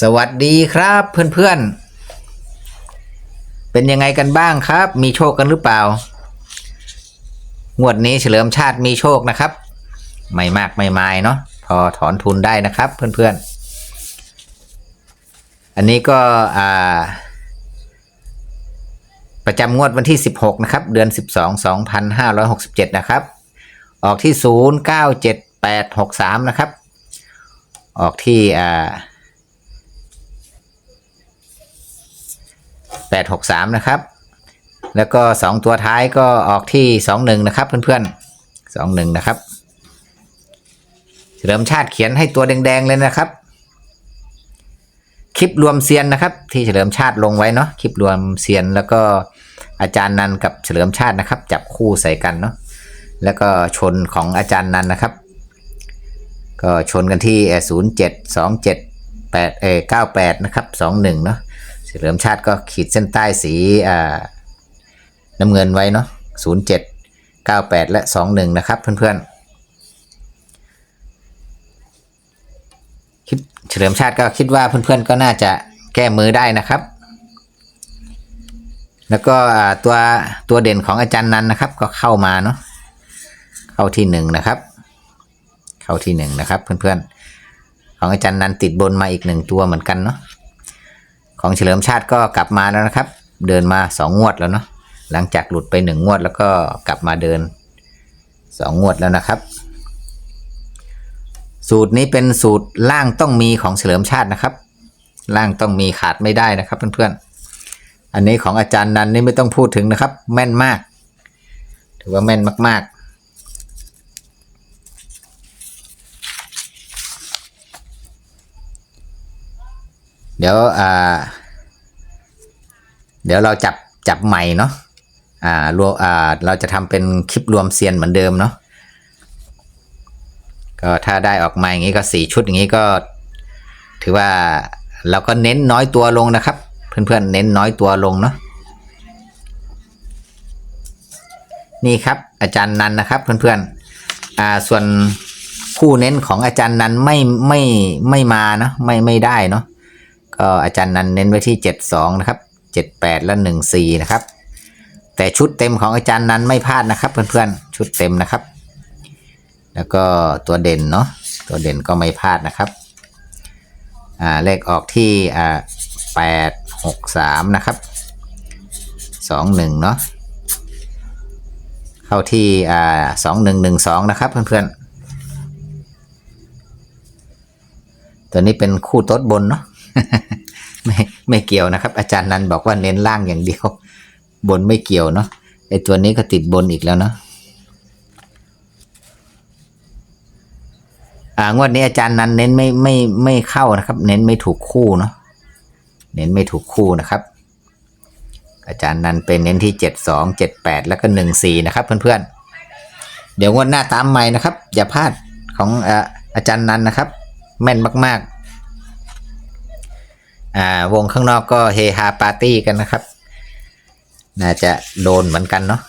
สวัสดีครับเพื่อนๆ เป็นยังไงกันบ้างครับ มีโชคกันหรือเปล่า งวดนี้เฉลิมชาติมีโชคนะครับ ไม่มากไม่มายเนาะพอถอนทุนได้นะครับเพื่อนๆ อันนี้ก็อ่า ประจำงวดวันที่ 16 นะครับ เดือน 12 2567 นะครับ ออกที่ 097863 นะครับ ออกที่อ่า แปดหกสามนะครับ แล้วก็สองตัวท้ายก็ออกที่สองหนึ่งนะครับ เพื่อนๆสองหนึ่งนะครับเฉลิมชาติเขียนให้ตัวแดง ๆ เลยนะครับ คลิปรวมเซียนนะครับ ที่เฉลิมชาติลงไว้เนาะคลิปรวมเซียนแล้วก็อาจารย์นันกับเฉลิมชาตินะครับ จับคู่ใส่กันเนาะแล้วก็ชนของอาจารย์นันนะครับ ก็ชนกันที่ศูนย์เจ็ดสองเจ็ดแปดเอเก้าแปดนะครับสองหนึ่งเนาะ เฉลิมชาติก็ขีดเส้นใต้สีน้ำเงินไว้เนาะศูนย์เจ็ดเก้าแปดและสองหนึ่งนะครับเพื่อนๆคิดเฉลิมชาติก็คิดว่าเพื่อนๆก็น่าจะแก้มือได้นะครับ แล้วก็ตัวตัวเด่นของอาจารย์นันนะครับ ก็เข้ามาเนาะเข้าที่หนึ่งนะครับ เข้าที่หนึ่งนะครับ เพื่อนๆของอาจารย์นันติดบนมาอีกหนึ่งตัวเหมือนกันเนาะ ของเฉลิมชาติก็กลับมาแล้วนะครับ เดินมาสองงวดแล้วเนาะหลังจากหลุดไปหนึ่งงวดแล้วก็กลับมาเดินสองงวดแล้วนะครับ สูตรนี้เป็นสูตรล่างต้องมีของเฉลิมชาตินะครับ ล่างต้องมีขาดไม่ได้นะครับ เพื่อนๆอันนี้ของอาจารย์นันนี่ไม่ต้องพูดถึงนะครับ แม่นมาก ถือว่าแม่นมากๆ เดี๋ยวอ่าเดี๋ยวเราจับจับใหม่เนาะอ่ารวมอ่าเราจะทำเป็นคลิปรวมเซียนเหมือนเดิมเนาะก็ถ้าได้ออกมาอย่างนี้ก็สี่ชุดอย่างนี้ก็ ถือว่าเราก็เน้นน้อยตัวลงนะครับ เพื่อนๆเน้นน้อยตัวลงเนาะนี่ครับอาจารย์นันนะครับเพื่อนๆอ่าส่วนคู่เน้นของอาจารย์นันไม่ไม่ไม่มาเนาะไม่ไม่ได้เนาะ ก็อาจารย์นันเน้นไว้ที่ 72 นะครับ 78 และ 14 นะครับ แต่ชุดเต็มของอาจารย์นันไม่พลาดนะครับ เพื่อนๆ ชุดเต็มนะครับ แล้วก็ตัวเด่นเนาะ ตัวเด่นก็ไม่พลาดนะครับ อ่า เลขออกที่ อ่า 8 6 3 นะครับ 21 เนาะ เข้าที่ อ่า 2112 นะครับเพื่อนๆ ตัวนี้เป็นคู่โต๊ดบนเนาะ ไม่ไม่เกี่ยวนะครับ อาจารย์นันบอกว่าเน้นล่างอย่างเดียว บนไม่เกี่ยวเนาะไอตัวนี้ก็ติดบนอีกแล้วเนาะอ่างวดนี้อาจารย์นันเน้นไม่ไม่ไม่เข้านะครับ เน้นไม่ถูกคู่เนาะเน้นไม่ถูกคู่นะครับ อาจารย์นันเป็นเน้นที่เจ็ดสองเจ็ดแปดแล้วก็หนึ่งสี่นะครับ เพื่อนๆ เดี๋ยวงวดหน้าตามใหม่นะครับ อย่าพลาดของอาอาจารย์นันนะครับ แม่นมาก ๆ อ่าวงข้างนอกก็เฮฮาปาร์ตี้กันนะครับ น่าจะโดนเหมือนกันเนาะ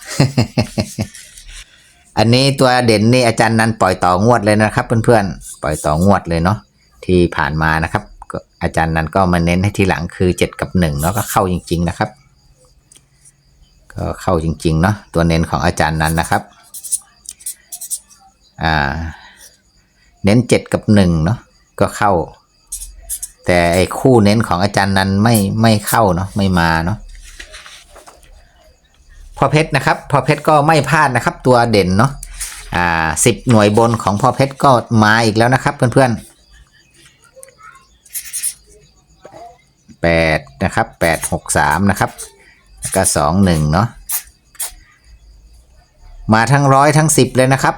อันนี้ตัวเด่นนี่อาจารย์นันปล่อยต่องวดเลยนะครับ เพื่อนๆปล่อยต่องวดเลยเนาะที่ผ่านมานะครับอาจารย์นันก็มาเน้นให้ทีหลังคือเจ็ดกับหนึ่งเนาะก็เข้าจริง ๆ นะครับ ก็เข้าจริง ๆ เนาะตัวเน้นของอาจารย์นันนะครับอ่าเน้นเจ็ดกับหนึ่งเนาะก็เข้า แต่ไอ้คู่เน้นของอาจารย์นั้นไม่ไม่เข้าเนาะไม่มาเนาะพ่อเพชรนะครับพ่อเพชรก็ไม่พลาดนะครับ ตัวเด่นเนาะอ่าสิบหน่วยบนของพ่อเพชรก็มาอีกแล้วนะครับ เพื่อนๆแปดนะครับแปดหกสามนะครับก็สองหนึ่งเนาะมาทั้งร้อยทั้งสิบเลยนะครับ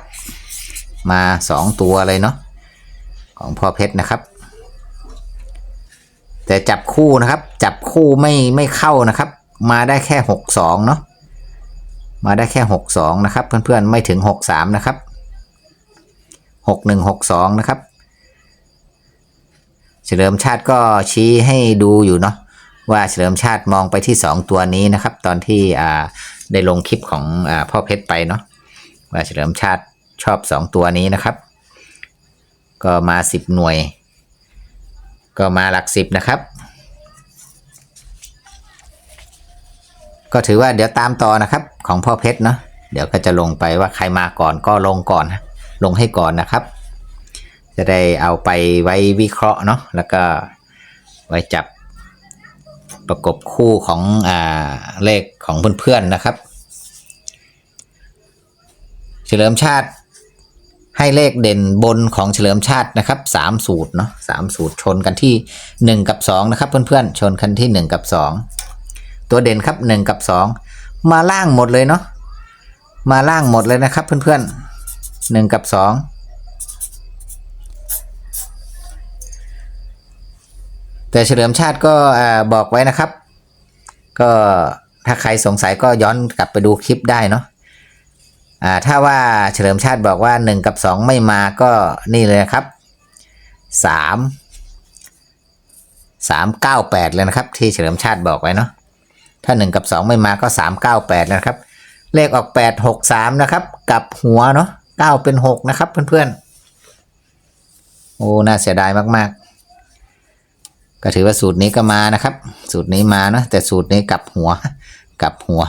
มาสองตัวเลยเนาะของพ่อเพชรนะครับ แต่จับคู่นะครับ จับคู่ไม่ไม่เข้านะครับ มาได้แค่หกสองเนาะมาได้แค่หกสองนะครับ เพื่อนๆไม่ถึงหกสามนะครับหกหนึ่งหกสองนะครับ เฉลิมชาติก็ชี้ให้ดูอยู่เนาะว่าเฉลิมชาติมองไปที่สองตัวนี้นะครับ ตอนที่อ่าได้ลงคลิปของอ่าพ่อเพชรไปเนาะว่าเฉลิมชาติชอบสองตัวนี้นะครับ ก็มาสิบหน่วย ก็มาหลักสิบนะครับ ก็ถือว่าเดี๋ยวตามต่อนะครับ ของพ่อเพชรเนาะเดี๋ยวก็จะลงไปว่าใครมาก่อนก็ลงก่อนลงให้ก่อนนะครับ จะได้เอาไปไว้วิเคราะห์เนาะแล้วก็ไว้จับประกบคู่ของอ่าเลขของเพื่อนๆนะครับ เฉลิมชาติ ให้เลขเด่นบนของเฉลิมชาตินะครับสามสูตรเนาะสามสูตรชนกันที่หนึ่งกับสองนะครับเพื่อนๆชนกันที่หนึ่งกับสองตัวเด่นครับหนึ่งกับสองมาล่างหมดเลยเนาะมาล่างหมดเลยนะครับเพื่อนๆหนึ่งกับสองแต่เฉลิมชาติก็บอกไว้นะครับ ก็ถ้าใครสงสัยก็ย้อนกลับไปดูคลิปได้เนาะ อ่าถ้าว่าเฉลิมชาติบอกว่า 1 กับ 2 ไม่มาก็นี่เลยนะครับ 3 398เลยนะครับ ที่เฉลิมชาติบอกไว้เนาะถ้า 1 กับ 2 ไม่มาก็ 398แล้วนะครับ เลขออก 863 นะครับกับหัวเนาะ9เป็น 6 นะครับเพื่อนๆ โอ้ น่าเสียดายมากๆ ก็ถือว่าสูตรนี้ก็มานะครับ สูตรนี้มาเนาะแต่สูตรนี้กับหัวกับหัว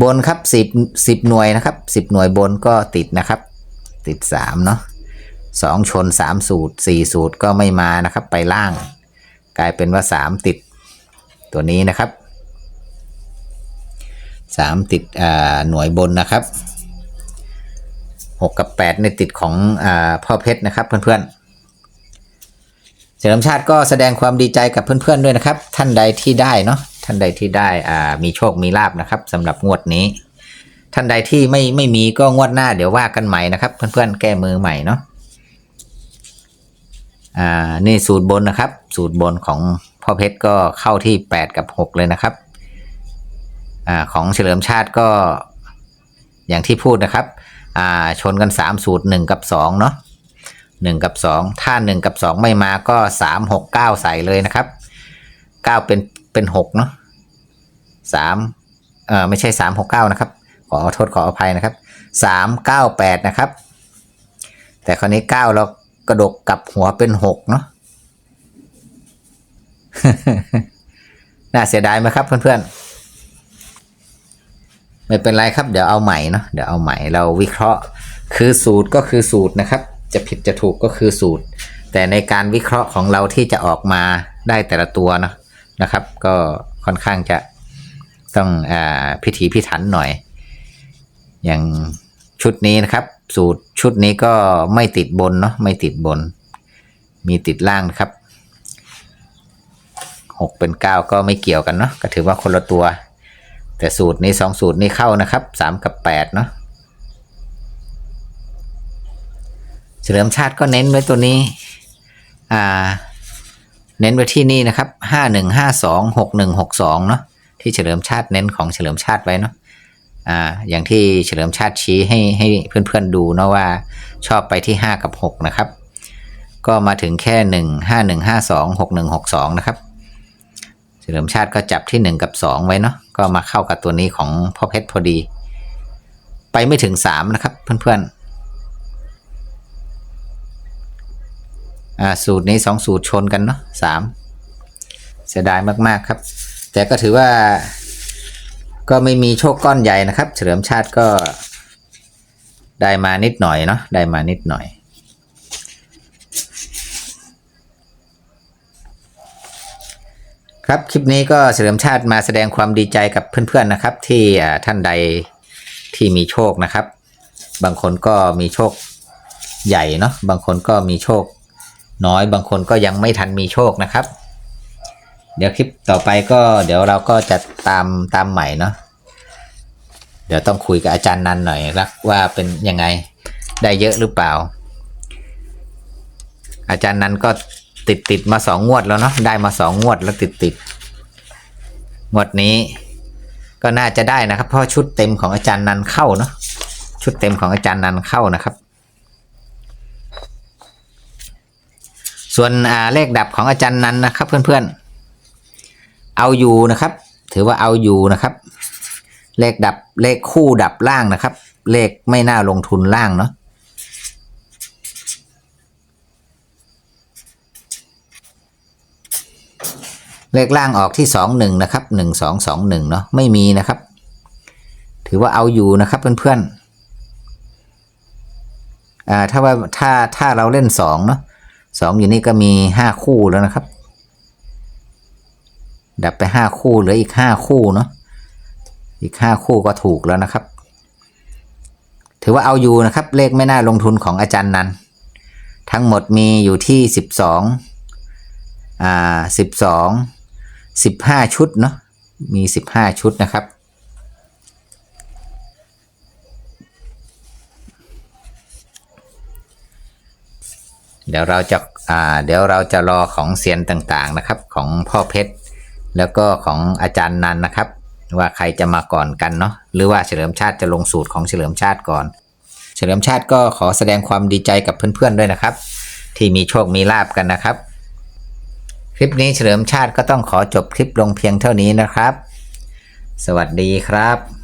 บนครับสิบสิบหน่วยนะครับสิบหน่วยบนก็ติดนะครับ ติดสามเนาะสองชนสามสูตรสี่สูตรก็ไม่มานะครับ ไปล่าง กลายเป็นว่าสามติดตัวนี้นะครับสามติดอ่าหน่วยบนนะครับหกกับแปดในติดของอ่าพ่อเพชรนะครับเพื่อนๆเฉลิมชาติก็แสดงความดีใจกับเพื่อนๆด้วยนะครับ ท่านใดที่ได้เนาะ ท่านใดที่ได้อ่ามีโชคมีลาบนะครับสำหรับงวดนี้ ท่านใดที่ไม่ไม่มีก็งวดหน้าเดี๋ยวว่ากันใหม่นะครับ เพื่อนๆแก้มือใหม่เนาะอ่านี่สูตรบนนะครับ สูตรบนของพ่อเพชรก็เข้าที่ 8 กับ 6 เลยนะครับอ่าของเฉลิมชาติก็อย่างที่พูดนะครับอ่าชนกัน 3 สูตร 1 กับ2เนาะ1 กับ 2 ถ้า 1 กับ 2 ไม่มาก็ 3 6 9 ใส่เลยนะครับ 9 เป็น เป็นหกเนาะสามเออไม่ใช่สามหกเก้านะครับ ขอโทษขออภัยนะครับสามเก้าแปดนะครับ แต่คราวนี้เก้าเรากระดกกลับหัวเป็นหกเนาะน่าเสียดายไหมครับเพื่อนๆ ไม่เป็นไรครับ เดี๋ยวเอาใหม่เนาะเดี๋ยวเอาใหม่เราวิเคราะห์ คือสูตรก็คือสูตรนะครับ จะผิดจะถูกก็คือสูตร แต่ในการวิเคราะห์ของเราที่จะออกมาได้แต่ละตัวเนาะ นะครับ ก็ค่อนข้างจะต้องอพิถีพิถันหน่อย อย่างชุดนี้นะครับ สูตรชุดนี้ก็ไม่ติดบนเนาะไม่ติดบน มีติดล่างนะครับหกเป็นเก้าก็ไม่เกี่ยวกันเนาะก็ถือว่าคนละตัว แต่สูตรนี้สองสูตรนี้เข้านะครับสามกับแปดเนาะเฉลิมชาติก็เน้นไว้ตัวนี้ อ่า เน้นไว้ที่นี่นะครับห้าหนึ่งห้าสองหกหนึ่งหกสองเนาะที่เฉลิมชาติเน้นของเฉลิมชาติไว้เนาะอ่าอย่างที่เฉลิมชาติชี้ให้ให้เพื่อนๆดูเนาะว่าชอบไปที่ห้ากับหกนะครับ ก็มาถึงแค่หนึ่งห้าหนึ่งห้าสองหกหนึ่งหกสองนะครับ เฉลิมชาติก็จับที่หนึ่งกับสองไว้เนาะก็มาเข้ากับตัวนี้ของพ่อเพชรพอดี ไปไม่ถึงสามนะครับเพื่อนๆ อ่าสูตรนี้สองสูตรชนกันเนาะสามเสียดายมากๆครับ แต่ก็ถือว่า ก็ไม่มีโชคก้อนใหญ่นะครับ เฉลิมชาติก็ได้มานิดหน่อยเนาะได้มานิดหน่อยครับคลิปนี้ก็เฉลิมชาติมาแสดงความดีใจกับเพื่อนๆนะครับ ที่อ่าท่านใดที่มีโชคนะครับ บางคนก็มีโชคใหญ่เนาะบางคนก็มีโชค น้อยบางคนก็ยังไม่ทันมีโชคนะครับ เดี๋ยวคลิปต่อไปก็เดี๋ยวเราก็จะตามตามใหม่เนาะเดี๋ยวต้องคุยกับอาจารย์นันหน่อยรักว่าเป็นยังไงได้เยอะหรือเปล่า อาจารย์นันก็ติดติดมาสองงวดแล้วเนาะได้มาสองงวดแล้วติดติดงวดนี้ก็น่าจะได้นะครับ เพราะชุดเต็มของอาจารย์นันเข้าเนาะชุดเต็มของอาจารย์นันเข้านะครับ ส่วนเลขดับของอาจารย์นันนะครับ เพื่อนๆ เอาอยู่นะครับ ถือว่าเอาอยู่นะครับ เลขดับเลขคู่ดับล่างนะครับ เลขไม่น่าลงทุนล่างเนาะเลขล่างออกที่สองหนึ่งนะครับหนึ่งสองสองหนึ่งเนาะไม่มีนะครับ ถือว่าเอาอยู่นะครับเพื่อนๆอ่าถ้าว่าถ้าถ้าเราเล่นสองเนาะ สองอยู่นี่ก็มีห้าคู่แล้วนะครับ ดับไปห้าคู่เหลืออีกห้าคู่เนาะอีกห้าคู่ก็ถูกแล้วนะครับ ถือว่าเอาอยู่นะครับ เลขไม่น่าลงทุนของอาจารย์นันทั้งหมดมีอยู่ที่สิบสองอ่าสิบสองสิบห้าชุดเนาะมีสิบห้าชุดนะครับ เดี๋ยวเราจะอ่าเดี๋ยวเราจะรอของเซียนต่างๆนะครับ ของพ่อเพชร แล้วก็ของอาจารย์นันนะครับ ว่าใครจะมาก่อนกันเนาะหรือว่าเฉลิมชาติจะลงสูตรของเฉลิมชาติก่อน เฉลิมชาติก็ขอแสดงความดีใจกับเพื่อนๆด้วยนะครับ ที่มีโชคมีลาบกันนะครับ คลิปนี้เฉลิมชาติก็ต้องขอจบคลิปลงเพียงเท่านี้นะครับ สวัสดีครับ